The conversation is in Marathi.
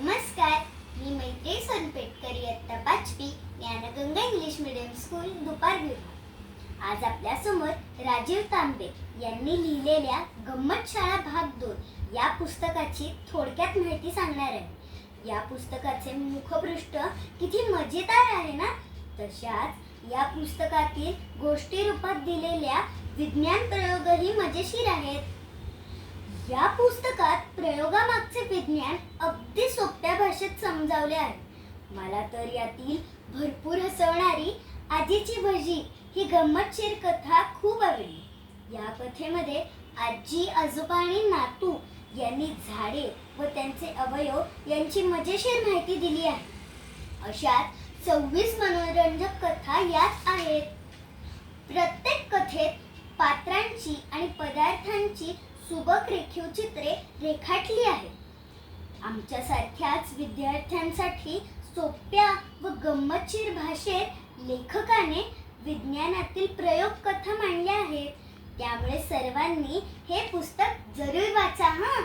नमस्कार मी मैत्री सोनपेटकर इयत्ता पाचवी ज्ञानगंगा इंग्लिश मीडियम स्कूल दुपारभीर आज आपल्यासमोर राजीव तांबे यांनी लिहिलेल्या गंमत शाळा भाग दोन या पुस्तकाची थोडक्यात माहिती सांगणार आहे. या पुस्तकाचे मुखपृष्ठ किती मजेदार आहे ना? तशाच या पुस्तकातील गोष्टी रूपात दिलेल्या विज्ञान प्रयोगही मजेशीर आहेत. या पुस्तकात प्रयोगामागचे विज्ञान अगदी सोप्या भाषेत समजावले आहे. मला तर यातील भरपूर हसवणारी आजीची भजी ही गंमतशीर कथा खूप आवडली. या कथेमध्ये आजी आजोबा आणि नातू यांनी झाडे व त्यांचे अवयव यांची मजेशीर माहिती दिली आहे. अशात सव्वीस मनोरंजक कथा यात आहेत. प्रत्येक कथेत पात्रांची आणि पदार्थांची सुबक रेखीव चित्रे रेखाटली आहेत. आमच्यासारख्याच विद्यार्थ्यांसाठी सोप्या व गंमतशीर भाषेत लेखकाने विज्ञानातील प्रयोग कथा मांडल्या आहेत. त्यामुळे सर्वांनी हे पुस्तक जरूर वाचा हां.